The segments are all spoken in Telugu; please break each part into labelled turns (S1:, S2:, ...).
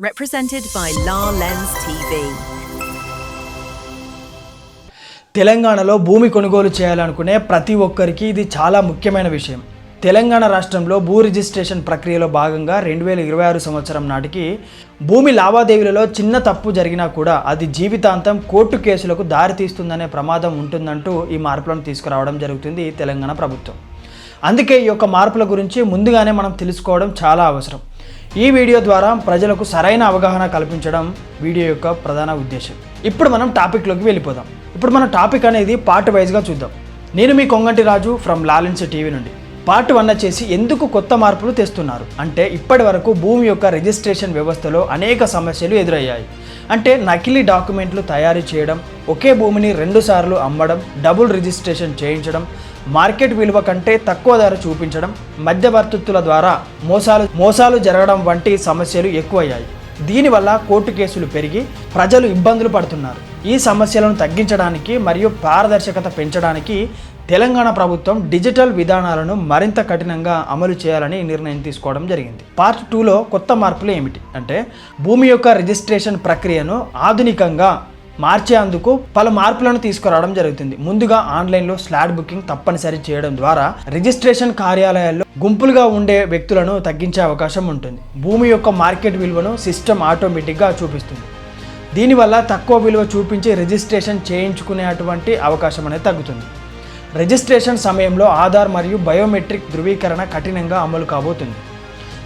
S1: represented by La Lens TV.
S2: తెలంగాణలో భూమి కొనుగోలు చేయాలనుకునే ప్రతి ఒక్కరికి ఇది చాలా ముఖ్యమైన విషయం తెలంగాణ రాష్ట్రంలో భూ రిజిస్ట్రేషన్ ప్రక్రియలో భాగంగా రెండు వేల ఇరవై ఆరు సంవత్సరం నాటికి భూమి లావాదేవీలలో చిన్న తప్పు జరిగినా కూడా అది జీవితాంతం కోర్టు కేసులకు దారితీస్తుందనే ప్రమాదం ఉంటుందంటూ ఈ మార్పులను తీసుకురావడం జరుగుతుంది తెలంగాణ ప్రభుత్వం అందుకే ఈ యొక్క మార్పుల గురించి ముందుగానే మనం తెలుసుకోవడం చాలా అవసరం. ఈ వీడియో ద్వారా ప్రజలకు సరైన అవగాహన కల్పించడం వీడియో యొక్క ప్రధాన ఉద్దేశం. ఇప్పుడు మనం టాపిక్లోకి వెళ్ళిపోదాం. ఇప్పుడు మన టాపిక్ అనేది పార్ట్ వైజ్గా చూద్దాం. నేను మీ కొంగంటి రాజు ఫ్రమ్ లాలెన్స్ టీవీ నుండి. పార్ట్ వన్ వచ్చేసి ఎందుకు కొత్త మార్పులు తెస్తున్నారు? అంటే ఇప్పటి వరకు భూమి యొక్క రిజిస్ట్రేషన్ వ్యవస్థలో అనేక సమస్యలు ఎదురయ్యాయి. అంటే నకిలీ డాక్యుమెంట్లు తయారు చేయడం ఒకే భూమిని రెండుసార్లు అమ్మడం డబుల్ రిజిస్ట్రేషన్ చేయించడం మార్కెట్ విలువ కంటే తక్కువ ధర చూపించడం మధ్యవర్తిత్తుల ద్వారా మోసాలు మోసాలు జరగడం వంటి సమస్యలు ఎక్కువయ్యాయి. దీనివల్ల కోర్టు కేసులు పెరిగి ప్రజలు ఇబ్బందులు పడుతున్నారు. ఈ సమస్యలను తగ్గించడానికి మరియు పారదర్శకత పెంచడానికి తెలంగాణ ప్రభుత్వం డిజిటల్ విధానాలను మరింత కఠినంగా అమలు చేయాలని నిర్ణయం తీసుకోవడం జరిగింది. పార్ట్ టూలో కొత్త మార్పులు ఏమిటి? అంటే భూమి యొక్క రిజిస్ట్రేషన్ ప్రక్రియను ఆధునికంగా మార్చేందుకు పలు మార్పులను తీసుకురావడం జరుగుతుంది. ముందుగా ఆన్లైన్లో స్లాట్ బుకింగ్ తప్పనిసరి చేయడం ద్వారా రిజిస్ట్రేషన్ కార్యాలయాల్లో గుంపులుగా ఉండే వ్యక్తులను తగ్గించే అవకాశం ఉంటుంది. భూమి యొక్క మార్కెట్ విలువను సిస్టమ్ ఆటోమేటిక్గా చూపిస్తుంది. దీనివల్ల తక్కువ విలువ చూపించి రిజిస్ట్రేషన్ చేయించుకునేటువంటి అవకాశం అనేది తగ్గుతుంది. రిజిస్ట్రేషన్ సమయంలో ఆధార్ మరియు బయోమెట్రిక్ ధృవీకరణ కఠినంగా అమలు కాబోతుంది.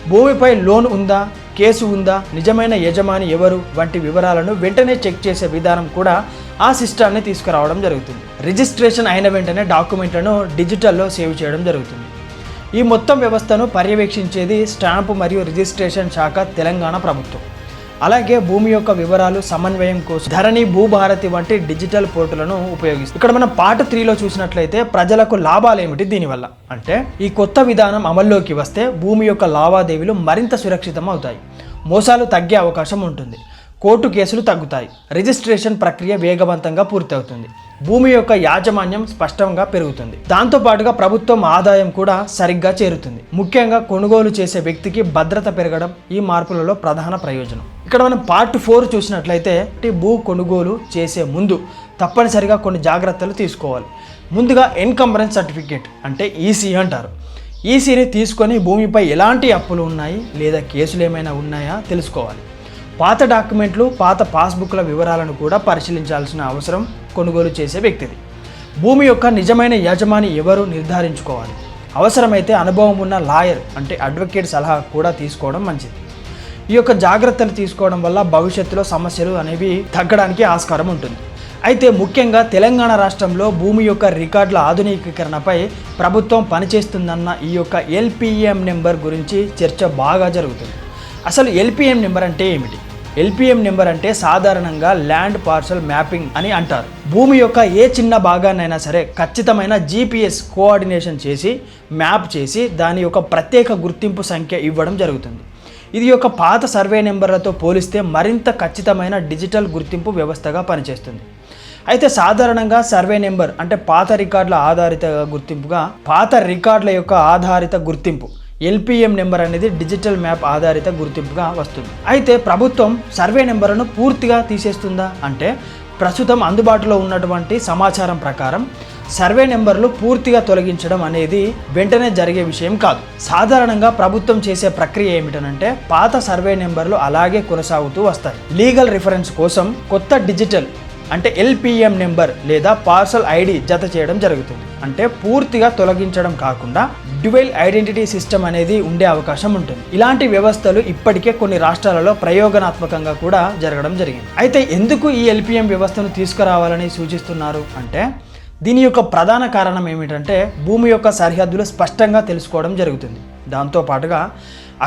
S2: భూమిపై లోన్ ఉందా? కేసు ఉందా? నిజమైన యజమాని ఎవరు? వంటి వివరాలను వెంటనే చెక్ చేసే విధానం కూడా ఆ సిస్టాన్ని తీసుకురావడం జరుగుతుంది. రిజిస్ట్రేషన్ అయిన వెంటనే డాక్యుమెంట్లను డిజిటల్లో సేవ్ చేయడం జరుగుతుంది. ఈ మొత్తం వ్యవస్థను పర్యవేక్షించేది స్టాంపు మరియు రిజిస్ట్రేషన్ శాఖ తెలంగాణ ప్రభుత్వం. అలాగే భూమి యొక్క వివరాలు సమన్వయం కోసం ధరణి భూభారతి వంటి డిజిటల్ పోర్టులను ఉపయోగిస్తుంది ఇక్కడ మనం పార్ట్ త్రీలో చూసినట్లయితే ప్రజలకు లాభాలు ఏమిటి దీనివల్ల? అంటే ఈ కొత్త విధానం అమల్లోకి వస్తే భూమి యొక్క లావాదేవీలు మరింత సురక్షితం అవుతాయి మోసాలు తగ్గే అవకాశం ఉంటుంది. కోర్టు కేసులు తగ్గుతాయి. రిజిస్ట్రేషన్ ప్రక్రియ వేగవంతంగా పూర్తవుతుంది. భూమి యొక్క యాజమాన్యం స్పష్టంగా పెరుగుతుంది. దాంతోపాటుగా ప్రభుత్వం ఆదాయం కూడా సరిగ్గా చేరుతుంది. ముఖ్యంగా కొనుగోలు చేసే వ్యక్తికి భద్రత పెరగడం ఈ మార్పులలో ప్రధాన ప్రయోజనం. ఇక్కడ మనం పార్ట్ ఫోర్ చూసినట్లయితే భూ కొనుగోలు చేసే ముందు తప్పనిసరిగా కొన్ని జాగ్రత్తలు తీసుకోవాలి. ముందుగా ఎన్కంబరెన్స్ సర్టిఫికేట్ అంటే ఈసీ అంటారు. ఈసీని తీసుకొని భూమిపై ఎలాంటి అప్పులు ఉన్నాయి లేదా కేసులు ఏమైనా ఉన్నాయా తెలుసుకోవాలి. పాత డాక్యుమెంట్లు పాత పాస్బుక్ల వివరాలను కూడా పరిశీలించాల్సిన అవసరం కొనుగోలు చేసే వ్యక్తిది. భూమి యొక్క నిజమైన యజమాని ఎవరు నిర్ధారించుకోవాలి? అవసరమైతే అనుభవం ఉన్న లాయర్ అంటే అడ్వకేట్ సలహా కూడా తీసుకోవడం మంచిది. ఈ యొక్క జాగ్రత్తలు తీసుకోవడం వల్ల భవిష్యత్తులో సమస్యలు అనేవి తగ్గడానికి ఆస్కారం ఉంటుంది. అయితే ముఖ్యంగా తెలంగాణ రాష్ట్రంలో భూమి యొక్క రికార్డుల ఆధునికీకరణపై ప్రభుత్వం పనిచేస్తుందన్న ఈ యొక్క ఎల్పిఎం నెంబర్ గురించి చర్చ బాగా జరుగుతుంది. అసలు ఎల్పిఎం నెంబర్ అంటే ఏమిటి? ఎల్పిఎం నెంబర్ అంటే సాధారణంగా ల్యాండ్ పార్సల్ మ్యాపింగ్ అని అంటారు. భూమి యొక్క ఏ చిన్న భాగాన్నైనా సరే ఖచ్చితమైన జీపీఎస్ కోఆర్డినేషన్ చేసి మ్యాప్ చేసి దాని యొక్క ప్రత్యేక గుర్తింపు సంఖ్య ఇవ్వడం జరుగుతుంది. ఇది యొక్క పాత సర్వే నెంబర్లతో పోలిస్తే మరింత ఖచ్చితమైన డిజిటల్ గుర్తింపు వ్యవస్థగా పనిచేస్తుంది. అయితే సాధారణంగా సర్వే నెంబర్ అంటే పాత రికార్డుల ఆధారిత గుర్తింపుగా పాత రికార్డుల యొక్క ఆధారిత గుర్తింపు ఎల్పిఎం నెంబర్ అనేది డిజిటల్ మ్యాప్ ఆధారిత గుర్తింపుగా వస్తుంది. అయితే ప్రభుత్వం సర్వే నెంబర్ను పూర్తిగా తీసేస్తుందా అంటే ప్రస్తుతం అందుబాటులో ఉన్నటువంటి సమాచారం ప్రకారం సర్వే నెంబర్లు పూర్తిగా తొలగించడం అనేది వెంటనే జరిగే విషయం కాదు. సాధారణంగా ప్రభుత్వం చేసే ప్రక్రియ ఏమిటనంటే పాత సర్వే నెంబర్లు అలాగే కొనసాగుతూ వస్తాయి. లీగల్ రిఫరెన్స్ కోసం కొత్త డిజిటల్ అంటే ఎల్పిఎం నెంబర్ లేదా పార్సల్ ఐడి జత చేయడం జరుగుతుంది. అంటే పూర్తిగా తొలగించడం కాకుండా డ్యువెల్ ఐడెంటిటీ సిస్టమ్ అనేది ఉండే అవకాశం ఉంటుంది. ఇలాంటి వ్యవస్థలు ఇప్పటికే కొన్ని రాష్ట్రాలలో ప్రయోగాత్మకంగా కూడా జరగడం జరిగింది. అయితే ఎందుకు ఈ ఎల్పిఎం వ్యవస్థను తీసుకురావాలని సూచిస్తున్నారు అంటే దీని యొక్క ప్రధాన కారణం ఏమిటంటే భూమి యొక్క సరిహద్దులు స్పష్టంగా తెలుసుకోవడం జరుగుతుంది. దాంతోపాటుగా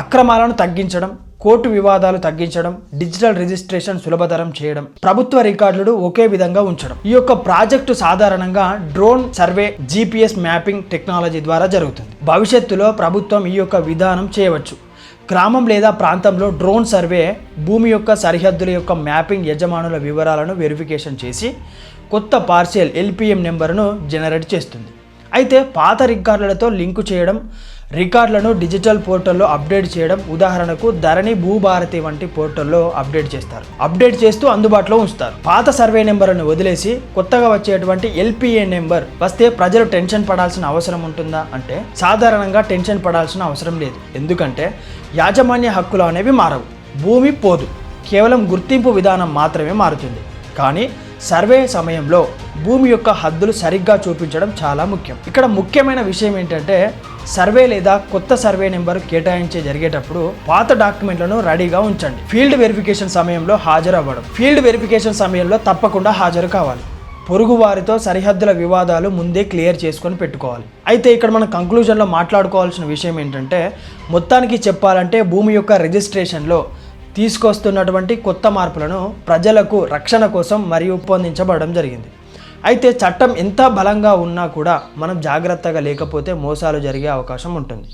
S2: అక్రమాలను తగ్గించడం కోర్టు వివాదాలు తగ్గించడం డిజిటల్ రిజిస్ట్రేషన్ సులభతరం చేయడం ప్రభుత్వ రికార్డులు ఒకే విధంగా ఉంచడం. ఈ యొక్క ప్రాజెక్టు సాధారణంగా drone survey GPS mapping technology ద్వారా జరుగుతుంది. భవిష్యత్తులో ప్రభుత్వం ఈ యొక్క విధానం చేయవచ్చు. గ్రామం లేదా ప్రాంతంలో డ్రోన్ సర్వే భూమి యొక్క సరిహద్దుల యొక్క మ్యాపింగ్ యజమానుల వివరాలను వెరిఫికేషన్ చేసి కొత్త పార్సెల్ ఎల్పిఎం నెంబర్ను జనరేట్ చేస్తుంది. అయితే పాత రికార్డులతో లింకు చేయడం రికార్డులను డిజిటల్ పోర్టల్లో అప్డేట్ చేయడం ఉదాహరణకు ధరణి భూభారతి వంటి పోర్టల్లో అప్డేట్ చేస్తారు. అప్డేట్ చేస్తూ అందుబాటులో ఉంచుతారు. పాత సర్వే నెంబర్ను వదిలేసి కొత్తగా వచ్చేటువంటి ఎల్పిఏ నెంబర్ వస్తే ప్రజలు టెన్షన్ పడాల్సిన అవసరం ఉంటుందా అంటే సాధారణంగా టెన్షన్ పడాల్సిన అవసరం లేదు. ఎందుకంటే యాజమాన్య హక్కులు అనేవి మారవు. భూమి పోదు. కేవలం గుర్తింపు విధానం మాత్రమే మారుతుంది. కానీ సర్వే సమయంలో భూమి యొక్క హద్దులు సరిగ్గా చూపించడం చాలా ముఖ్యం. ఇక్కడ ముఖ్యమైన విషయం ఏంటంటే సర్వే లేదా కొత్త సర్వే నెంబర్ కేటాయించే జరిగేటప్పుడు పాత డాక్యుమెంట్లను రెడీగా ఉంచండి. ఫీల్డ్ వెరిఫికేషన్ సమయంలో హాజరవ్వడం. ఫీల్డ్ వెరిఫికేషన్ సమయంలో తప్పకుండా హాజరు కావాలి. పొరుగు వారితో సరిహద్దుల వివాదాలు ముందే క్లియర్ చేసుకొని పెట్టుకోవాలి. అయితే ఇక్కడ మనం కంక్లూజన్లో మాట్లాడుకోవాల్సిన విషయం ఏంటంటే మొత్తానికి చెప్పాలంటే భూమి యొక్క రిజిస్ట్రేషన్లో తీసుకొస్తున్నటువంటి కొత్త మార్పులను ప్రజలకు రక్షణ కోసం మరియు రూపొందించబడడం జరిగింది. అయితే చట్టం ఎంత బలంగా ఉన్నా కూడా మనం జాగ్రత్తగా లేకపోతే మోసాలు జరిగే అవకాశం ఉంటుంది.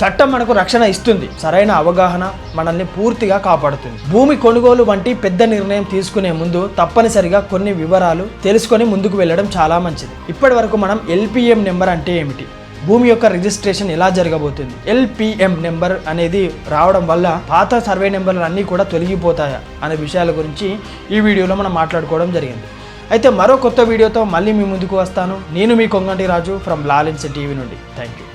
S2: చట్టం మనకు రక్షణ ఇస్తుంది. సరైన అవగాహన మనల్ని పూర్తిగా కాపాడుతుంది. భూమి కొనుగోలు వంటి పెద్ద నిర్ణయం తీసుకునే ముందు తప్పనిసరిగా కొన్ని వివరాలు తెలుసుకొని ముందుకు వెళ్ళడం చాలా మంచిది. ఇప్పటి వరకు మనం ఎల్పిఎం నెంబర్ అంటే ఏమిటి? భూమి యొక్క రిజిస్ట్రేషన్ ఎలా జరగబోతుంది? ఎల్పిఎం నెంబర్ అనేది రావడం వల్ల పాత సర్వే నెంబర్లు అన్నీ కూడా తొలగిపోతాయా అనే విషయాల గురించి ఈ వీడియోలో మనం మాట్లాడుకోవడం జరిగింది. అయితే మరో కొత్త వీడియోతో మళ్ళీ మీ ముందుకు వస్తాను. నేను మీ కొంగంటి రాజు ఫ్రమ్ లాలెన్స్ టీవీ నుండి. Thank you